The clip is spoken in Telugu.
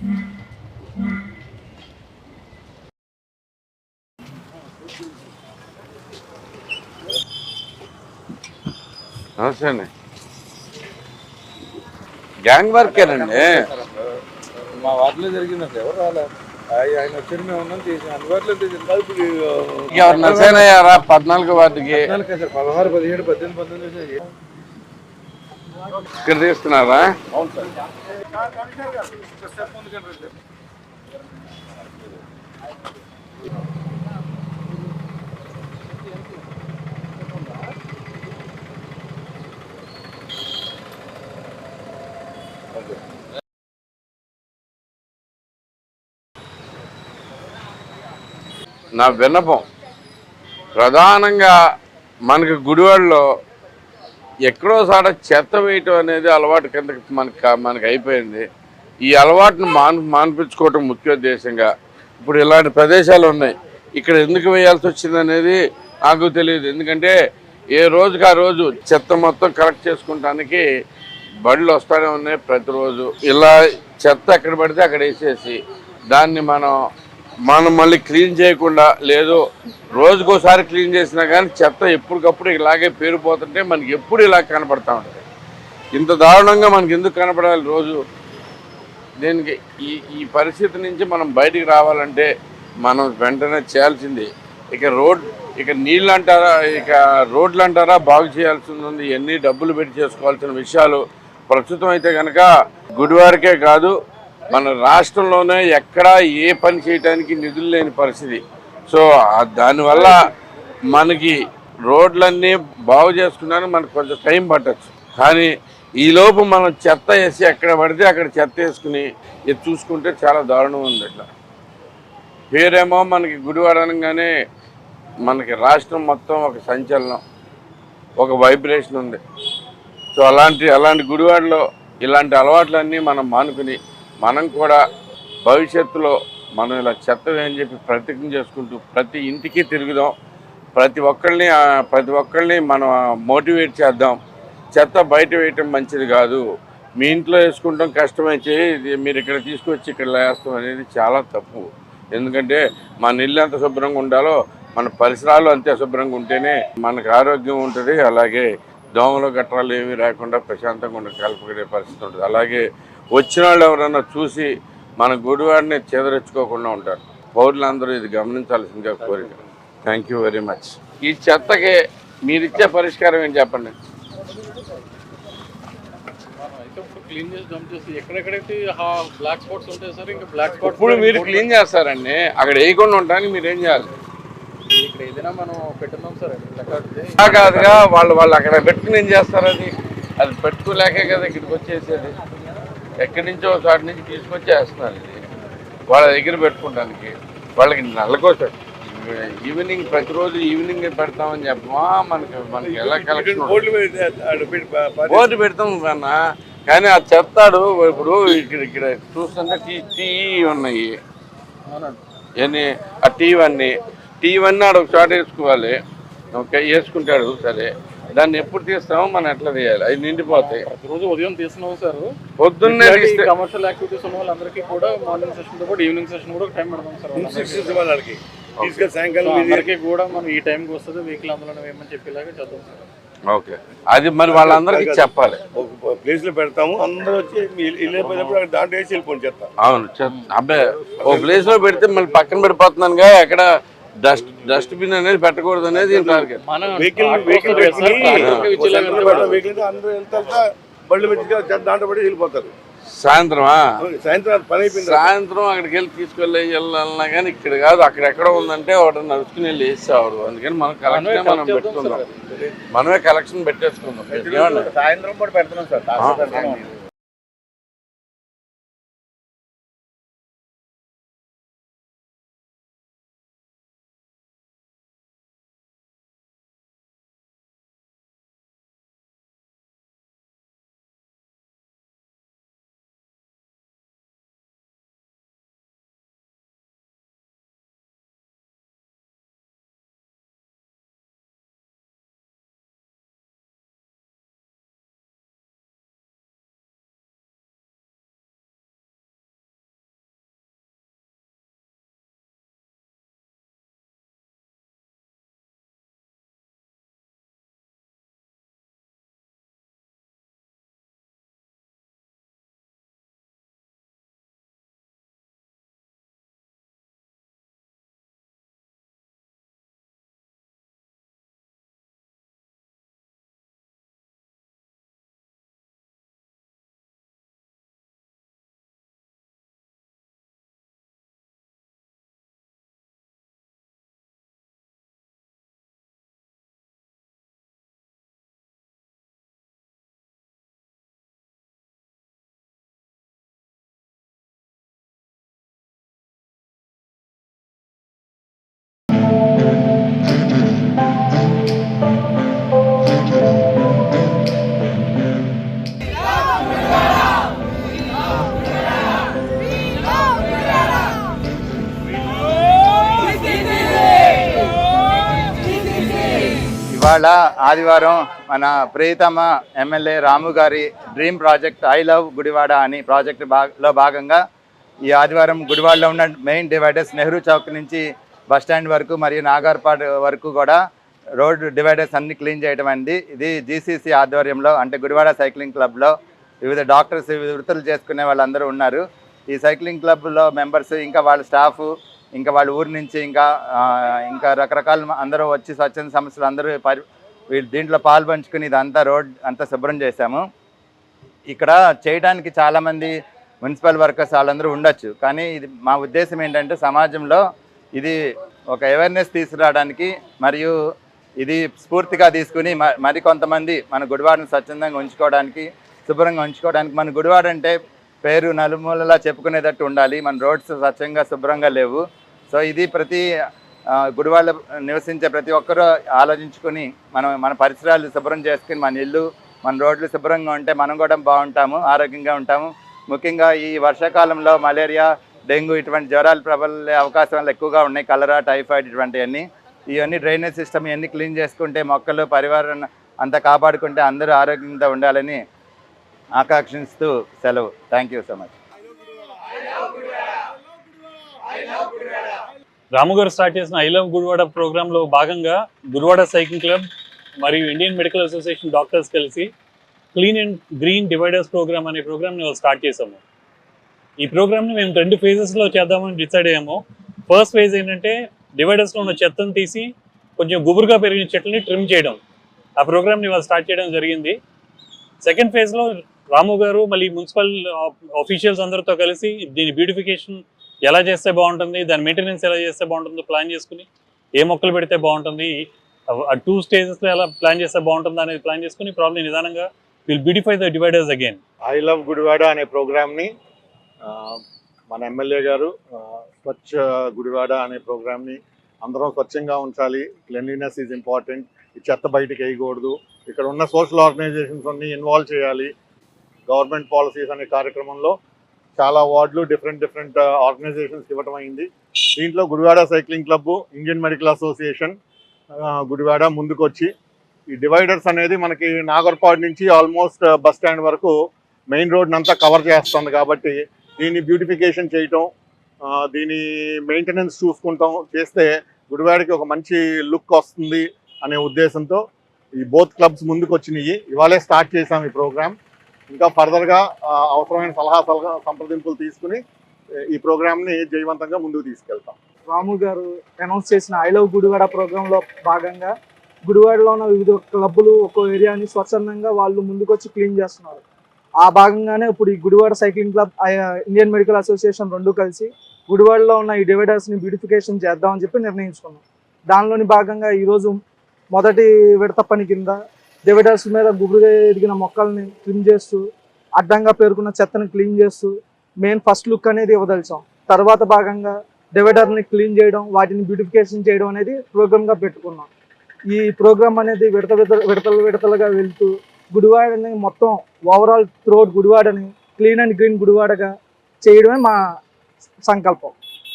నమస్తే అండి. గ్యాంగ్ వర్కేనండి. మా వార్డులో జరిగిందండి ఎవరు రాలే. ఆయన వచ్చాడు మేము ఉన్నాం చేసి. అందుబాటులో ఎవరు పద్నాలుగు వార్డుకి. పదహారు పదిహేడు పద్దెనిమిది పంతొమ్మిది. ఇక్కడ తీస్తున్నారా. నా విన్నపం ప్రధానంగా మనకి గుడివాడలో ఎక్కడో సాట చెత్త వేయటం అనేది అలవాటు కింద మనకి మనకి అయిపోయింది. ఈ అలవాటును మాన్ మాన్పించుకోవటం ముఖ్య ఉద్దేశంగా ఇప్పుడు ఇలాంటి ప్రదేశాలు ఉన్నాయి. ఇక్కడ ఎందుకు వేయాల్సి వచ్చింది అనేది నాకు తెలియదు. ఎందుకంటే ఏ రోజుకి ఆ రోజు చెత్త మొత్తం కలెక్ట్ చేసుకుంటానికి బళ్ళు వస్తూనే ఉన్నాయి ప్రతిరోజు. ఇలా చెత్త ఎక్కడ పడితే అక్కడ వేసేసి దాన్ని మనం మనం మళ్ళీ క్లీన్ చేయకుండా లేదు రోజుకోసారి క్లీన్ చేసినా కానీ చెత్త ఎప్పటికప్పుడు ఇలాగే పేరుపోతుంటే మనకి ఎప్పుడు ఇలా కనపడతా ఉంటుంది. ఇంత దారుణంగా మనకి ఎందుకు కనపడాలి రోజు? దీనికి ఈ ఈ పరిస్థితి నుంచి మనం బయటికి రావాలంటే మనం వెంటనే చేయాల్సింది ఇక రోడ్ ఇక నీళ్ళు అంటారా ఇక రోడ్లు అంటారా బాగు చేయాల్సింది ఉంది ఎన్ని డబ్బులు పెట్టి చేసుకోవాల్సిన విషయాలు ప్రస్తుతం అయితే కనుక గుడివారికే కాదు మన రాష్ట్రంలోనే ఎక్కడా ఏ పని చేయడానికి నిధులు లేని పరిస్థితి. సో దానివల్ల మనకి రోడ్లన్నీ బాగు చేసుకున్నాను మనకు కొంచెం టైం పట్టచ్చు. కానీ ఈలోపు మనం చెత్త వేసి ఎక్కడ పడితే అక్కడ చెత్త వేసుకుని ఇది చూసుకుంటే చాలా దారుణం ఉంది ఇట్లా పేరేమో మనకి గుడివాడ అనగానే మనకి రాష్ట్రం మొత్తం ఒక సంచలనం ఒక వైబ్రేషన్ ఉంది. సో అలాంటి అలాంటి గుడివాడలో ఇలాంటి అలవాట్లన్నీ మనం మానుకుని మనం కూడా భవిష్యత్తులో మనం ఇలా చెత్త అని చెప్పి ప్రతిజ్ఞ చేసుకుంటూ ప్రతి ఇంటికి తిరుగుదాం. ప్రతి ఒక్కరిని ప్రతి ఒక్కరిని మనం మోటివేట్ చేద్దాం. చెత్త బయట వేయటం మంచిది కాదు. మీ ఇంట్లో వేసుకుంటాం కష్టమైతే ఇది మీరు ఇక్కడ తీసుకొచ్చి ఇక్కడ వేస్తాం అనేది చాలా తప్పు. ఎందుకంటే మన ఇల్లు ఎంత శుభ్రంగా ఉండాలో మన పరిసరాలు అంతే శుభ్రంగా ఉంటేనే మనకు ఆరోగ్యం ఉంటుంది. అలాగే దోమలు గట్రాలు ఏమీ రాకుండా ప్రశాంతంగా ఉండే కలుపుకునే పరిస్థితి ఉంటుంది. అలాగే వచ్చిన వాళ్ళు ఎవరైనా చూసి మన గుడివాడిని చెదరించుకోకుండా ఉంటారు. పౌరులందరూ ఇది గమనించాల్సిందిగా కోరిక. థ్యాంక్ యూ వెరీ మచ్ ఈ చెత్తకి మీరిచ్చే పరిష్కారం ఏం చెప్పండి? క్లీన్ చేసి డంప్ చేసి ఎక్కడెక్కడైతే బ్లాక్ స్పాట్స్ ఉంటాయి సార్ ఇంకా బ్లాక్ ఇప్పుడు మీరు క్లీన్ చేస్తారండి. అక్కడ వేయకుండా ఉండడానికి మీరు ఏం చేయాలి? ఇక్కడ ఏదైనా మనం పెట్టున్నాం సార్ అలా కాదుగా వాళ్ళు వాళ్ళు అక్కడ పెట్టుకుని ఏం చేస్తారు అది? అది పెట్టుకోలేకే కదా ఇక్కడికి వచ్చేసేది. ఎక్కడి నుంచో చోట నుంచి తీసుకొచ్చి వేస్తున్నారు ఇది. వాళ్ళ దగ్గర పెట్టుకోవడానికి వాళ్ళకి నెలకోసం ఈవినింగ్ ప్రతిరోజు ఈవినింగ్ పెడతామని చెప్పమా? మనకి మనకి ఎలా కలెక్షన్ బోర్డు పెడతాం కన్నా కానీ ఆ చెత్తాడు ఇప్పుడు ఇక్కడ ఇక్కడ చూస్తుంటే టీ టీ ఉన్నాయి. ఎన్ని? ఆ టీ అన్నీ టీ అన్నీ ఆడ ఒక చోట వేసుకోవాలి. ఓకే వేసుకుంటాడు సరే. దాన్ని ఎప్పుడు తీస్తామో మనం ఎట్లా తీయాలి? అవి నిండిపోతాయి. ప్రతిరోజు ఉదయం తీస్తున్నాం సార్. పొద్దున్నే తీస్తే కమర్షియల్ యాక్టివిటీస్ ఉన్న వాళ్ళందరికీ కూడా మార్నింగ్ సెషన్తో పాటు ఈవినింగ్ సెషన్ కూడా టైం పెడతాం సార్ ఇవ్వాలి వాళ్ళకి. తీసుకెళ్ళి సాయంకాలం అందరికీ కూడా మనం ఈ టైంకి వస్తుంది వెహికల్ అందులో వేయమని చెప్పేలాగా చేద్దాం సార్. ఓకే. అది మరి వాళ్ళందరికీ చెప్పాలి. ప్లేస్లో పెడతాము అందరూ వచ్చి దాంట్లో వేసి అవును చెత్త- అబ్బే ఓ ప్లేస్లో పెడితే మళ్ళీ పక్కన పెడిపోతున్నానుగా ఎక్కడ డస్ట్ డస్ట్బిన్ అనేది పెట్టకూడదు అనేది టార్గెట్. బళ్ళు పెట్టి దాంట్లో పడి వెళ్ళిపోతారు. సాయంత్రమా? సాయంత్రం పని అయిపోయింది. సాయంత్రం అక్కడికి వెళ్ళి తీసుకెళ్ళి వెళ్ళాలన్నా కానీ ఇక్కడ కాదు అక్కడ ఎక్కడ ఉందంటే ఒకటి నడుచుకుని వెళ్ళి వేసేవాడు అందుకని మనం కలెక్షన్ మనం పెట్టుకుందాం. మనమే కలెక్షన్ పెట్టేసుకుందాం? సాయంత్రం పూట పెడుతున్నాం సార్. ఇవాళ ఆదివారం మన ప్రియతమ ఎమ్మెల్యే రాము గారి dream project I love Gudivada అని ప్రాజెక్ట్లో భాగంగా ఈ ఆదివారం గుడివాడలో ఉన్న మెయిన్ డివైడర్స్ నెహ్రూ చౌక్ నుంచి బస్ స్టాండ్ వరకు మరియు నాగార్పాడ్ వరకు కూడా రోడ్ డివైడర్స్ అన్ని క్లీన్ చేయడం అండి ఇది జీసీసీ ఆధ్వర్యంలో అంటే గుడివాడ సైక్లింగ్ క్లబ్లో వివిధ డాక్టర్స్ వివిధ వృత్తులు చేసుకునే వాళ్ళందరూ ఉన్నారు. ఈ సైక్లింగ్ క్లబ్లో మెంబర్స్ ఇంకా వాళ్ళ స్టాఫ్ ఇంకా వాళ్ళ ఊరి నుంచి ఇంకా ఇంకా రకరకాల అందరూ వచ్చి స్వచ్ఛంద సంస్థలు అందరూ వీళ్ళు దీంట్లో పాల్పంచుకుని ఇదంతా రోడ్ అంతా శుభ్రం చేశాము. ఇక్కడ చేయడానికి చాలామంది మున్సిపల్ వర్కర్స్ వాళ్ళందరూ ఉండొచ్చు. కానీ ఇది మా ఉద్దేశం ఏంటంటే సమాజంలో ఇది ఒక అవేర్నెస్ తీసుకురావడానికి మరియు ఇది స్ఫూర్తిగా తీసుకుని మ- మరి కొంతమంది మన గుడివాడను స్వచ్ఛందంగా ఉంచుకోవడానికి శుభ్రంగా ఉంచుకోవడానికి మన గుడివాడంటే పేరు నలుమూలలా చెప్పుకునేటట్టు ఉండాలి. మన రోడ్స్ స్వచ్ఛంగా శుభ్రంగా లేవు. సో ఇది ప్రతి ఆ, నివసించే ప్రతి ఒక్కరూ ఆలోచించుకొని మనం మన పరిసరాలు శుభ్రం చేసుకుని మన ఇల్లు మన రోడ్లు శుభ్రంగా ఉంటే మనం కూడా బాగుంటాము ఆరోగ్యంగా ఉంటాము. ముఖ్యంగా ఈ వర్షాకాలంలో మలేరియా డెంగ్యూ ఇటువంటి జ్వరాలు ప్రబలే అవకాశాలు ఎక్కువగా ఉన్నాయి. కలరా టైఫాయిడ్ ఇటువంటివన్నీ. ఇవన్నీ డ్రైనేజ్ సిస్టమ్ ఇవన్నీ క్లీన్ చేసుకుంటే మొక్కలు పరివారం అంతా కాపాడుకుంటే అందరూ ఆరోగ్యంగా ఉండాలని ఆకాంక్షిస్తూ సెలవు. Thank you so much Ramu garu start చేసిన ఐ లవ్ గుడివాడ ప్రోగ్రాంలో భాగంగా గుడివాడ సైకిల్ క్లబ్ మరియు ఇండియన్ మెడికల్ అసోసియేషన్ డాక్టర్స్ కలిసి clean and green dividers program అనే ప్రోగ్రామ్ని స్టార్ట్ చేసాము ఈ ప్రోగ్రామ్ని మేము రెండు ఫేజెస్లో చేద్దామని డిసైడ్ అయ్యాము. ఫస్ట్ ఫేజ్ ఏంటంటే డివైడర్స్లో ఉన్న చెత్తను తీసి కొంచెం గుబురుగా పెరిగిన చెట్లని ట్రిమ్ చేయడం. ఆ ప్రోగ్రామ్ని వాళ్ళు స్టార్ట్ చేయడం జరిగింది. సెకండ్ ఫేజ్లో రాము గారు మళ్ళీ మున్సిపల్ ఆఫీషియల్స్ అందరితో కలిసి దీని బ్యూటిఫికేషన్ ఎలా చేస్తే బాగుంటుంది దాని మెయింటెనెన్స్ ఎలా చేస్తే బాగుంటుందో ప్లాన్ చేసుకుని ఏ మొక్కలు పెడితే బాగుంటుంది ఆ టూ స్టేజెస్లో ఎలా ప్లాన్ చేస్తే బాగుంటుంది అనేది ప్లాన్ చేసుకుని ప్రాబ్లం నిదానంగా will beautify the dividers again I love Gudivada అనే ప్రోగ్రామ్ని మన ఎమ్మెల్యే గారు స్వచ్ఛ గుడివాడ అనే ప్రోగ్రామ్ని అందరం స్వచ్ఛంగా ఉంచాలి. క్లెన్లీనెస్ ఈజ్ ఇంపార్టెంట్ ఈ చెత్త బయటికి వేయకూడదు. ఇక్కడ ఉన్న సోషల్ ఆర్గనైజేషన్స్ అన్ని ఇన్వాల్వ్ చేయాలి. గవర్నమెంట్ పాలసీస్ అనే కార్యక్రమంలో చాలా వార్డులు డిఫరెంట్ డిఫరెంట్ ఆర్గనైజేషన్స్ ఇవ్వటం అయింది. దీంట్లో Gudivada cycling club Indian medical association Gudivada ముందుకొచ్చి ఈ డివైడర్స్ అనేది మనకి నాగర్పాడ్ నుంచి ఆల్మోస్ట్ uh, బస్ స్టాండ్ వరకు మెయిన్ రోడ్ని అంతా కవర్ చేస్తుంది కాబట్టి దీన్ని బ్యూటిఫికేషన్ చేయటం దీని మెయింటెనెన్స్ చూసుకుంటాం చేస్తే గుడివాడకి ఒక మంచి లుక్ వస్తుంది అనే ఉద్దేశంతో ఈ బోత్ క్లబ్స్ ముందుకు వచ్చినాయి ఇవాళే స్టార్ట్ చేసాం ఈ ప్రోగ్రామ్. ఇంకా ఫర్దర్గా అవసరమైన సలహా సలహా సంప్రదింపులు తీసుకుని ఈ ప్రోగ్రామ్ని జయవంతంగా ముందుకు తీసుకెళ్తాం. రాము గారు అనౌన్స్ చేసిన ఐ లవ్ గుడివాడ ప్రోగ్రాంలో భాగంగా గుడివాడలో ఉన్న వివిధ క్లబ్బులు ఒక్కో ఏరియాని స్వచ్ఛందంగా వాళ్ళు ముందుకొచ్చి క్లీన్ చేస్తున్నారు. ఆ భాగంగానే ఇప్పుడు ఈ Gudivada cycling club Indian medical association రెండు కలిసి గుడివాడలో ఉన్న ఈ డివైడర్స్ని బ్యూటిఫికేషన్ చేద్దామని చెప్పి నిర్ణయించుకున్నాం. దానిలోని భాగంగా ఈరోజు మొదటి విడత పని కింద డివైడర్స్ మీద గుబురుగా ఎదిగిన మొక్కల్ని ట్రిమ్ చేస్తూ అడ్డంగా పేరుకున్న చెత్తని క్లీన్ చేస్తూ మెయిన్ ఫస్ట్ లుక్ అనేది ఇవ్వదలిచాం. తర్వాత భాగంగా డివైడర్ని క్లీన్ చేయడం వాటిని బ్యూటిఫికేషన్ చేయడం అనేది ప్రోగ్రామ్గా పెట్టుకున్నాం. ఈ ప్రోగ్రామ్ అనేది విడత విడత విడతలు విడతలుగా వెళ్తూ గుడివాడని మొత్తం ఓవరాల్ త్రోట్ గుడివాడని క్లీన్ అండ్ గ్రీన్ గుడివాడగా చేయడమే మా సంకల్పం.